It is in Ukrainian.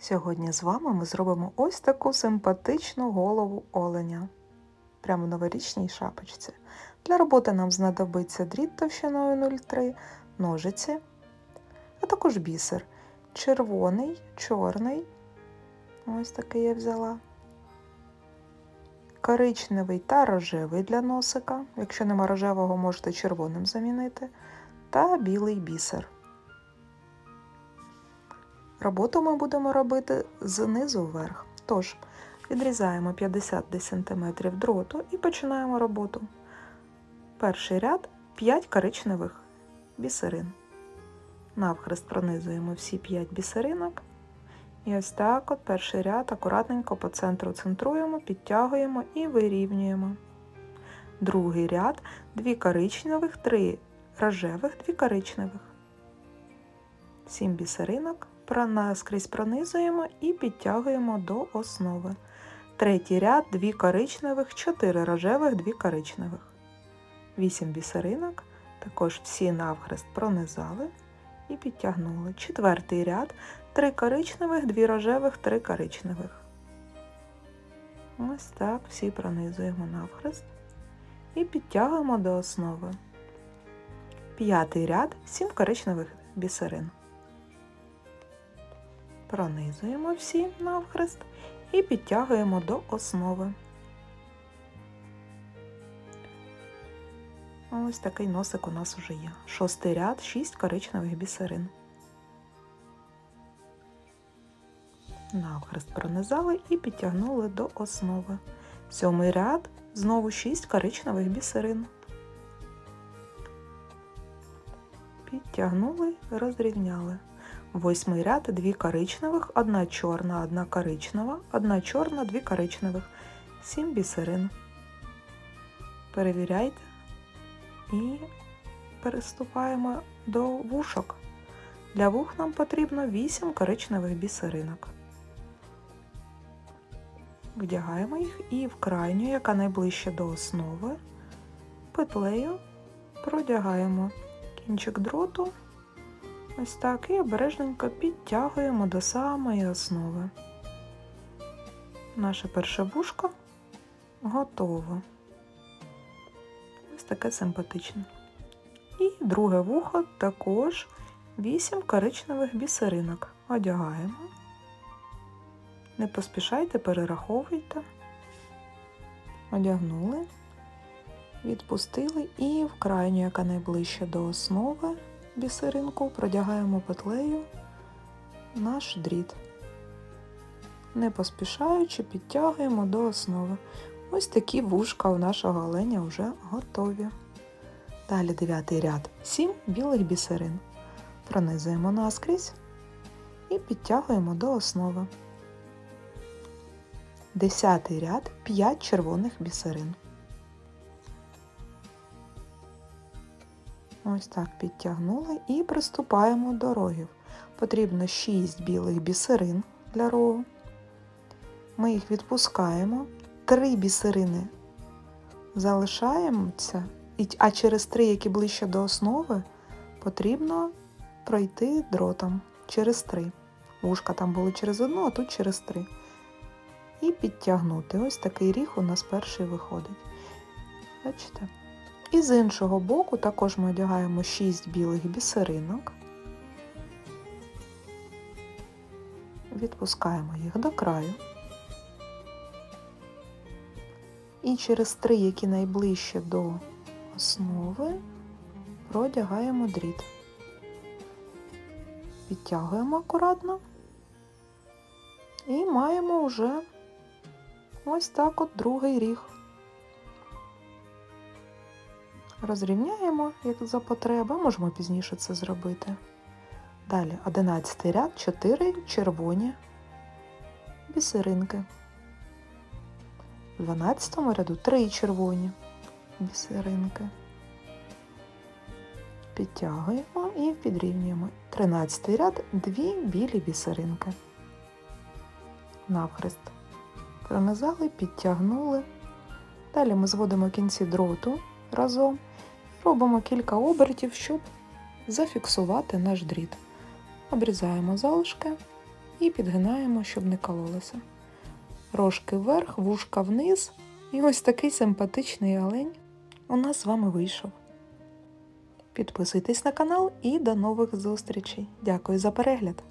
Сьогодні з вами ми зробимо ось таку симпатичну голову оленя. Прямо новорічній шапочці. Для роботи нам знадобиться дріт товщиною 0,3, ножиці, а також бісер. Червоний, чорний. Ось такий я взяла. Коричневий та рожевий для носика. Якщо нема рожевого, можете червоним замінити. Та білий бісер. Роботу ми будемо робити знизу вверх. Тож, відрізаємо 50 см дроту і починаємо роботу. Перший ряд 5 коричневих бісерин. Навхрест пронизуємо всі 5 бісеринок. І ось так от перший ряд акуратненько по центру центруємо, підтягуємо і вирівнюємо. Другий ряд 2 коричневих, 3 рожевих, 2 коричневих. 7 бісеринок наскрізь пронизуємо і підтягуємо до основи. Третій ряд 2 коричневих, 4 рожевих, 2 коричневих. 8 бісеринок, також всі навхрест пронизали і підтягнули. Четвертий ряд 3 коричневих, 2 рожевих, 3 коричневих. Ось так всі пронизуємо навхрест і підтягуємо до основи. П'ятий ряд 7 коричневих бісерин. Пронизуємо всі навхрест і підтягуємо до основи. Ось такий носик у нас вже є. Шостий ряд, 6 коричневих бісерин. Навхрест пронизали і підтягнули до основи. Сьомий ряд, знову 6 коричневих бісерин. Підтягнули, розрівняли. Восьмий ряд, дві коричневих, одна чорна, одна коричнева, одна чорна, дві коричневих, сім бісерин. Перевіряйте і переступаємо до вушок. Для вух нам потрібно 8 коричневих бісеринок. Вдягаємо їх і в крайню, яка найближче до основи, петлею продягаємо кінчик дроту. Ось так і обережненько підтягуємо до самої основи. Наше перше вушко готово. Ось таке симпатичне. І друге вухо також 8 коричневих бісеринок. Одягаємо. Не поспішайте, перераховуйте. Одягнули, відпустили і в крайню, яка найближче до основи бісеринку продягаємо петлею наш дріт. Не поспішаючи, підтягуємо до основи. Ось такі вушка у нашого оленя вже готові. Далі дев'ятий ряд 7 білих бісерин. Пронизуємо наскрізь і підтягуємо до основи. Десятий ряд 5 червоних бісерин. Ось так підтягнули і приступаємо до рогів. Потрібно 6 білих бісерин для рогу. Ми їх відпускаємо, 3 бісерини залишаємося, а через 3, які ближче до основи, потрібно пройти дротом через 3. Вушка там були через одну, а тут через 3. І підтягнути. Ось такий ріг у нас перший виходить. Бачите? І з іншого боку також ми одягаємо 6 білих бісеринок, відпускаємо їх до краю. І через три, які найближче до основи, продягаємо дріт. Підтягуємо акуратно і маємо вже ось так от другий ріг. Розрівняємо, як за потреби, можемо пізніше це зробити. Далі 11 ряд, 4 червоні бісеринки. У 12 ряду 3 червоні бісеринки. Підтягуємо і підрівнюємо. 13 ряд, 2 білі бісеринки. Навхрест. Пронизали, підтягнули. Далі ми зводимо кінці дроту разом. Робимо кілька обертів, щоб зафіксувати наш дріт. Обрізаємо залишки і підгинаємо, щоб не кололося. Рожки вверх, вушка вниз. І ось такий симпатичний олень у нас з вами вийшов. Підписуйтесь на канал і до нових зустрічей. Дякую за перегляд!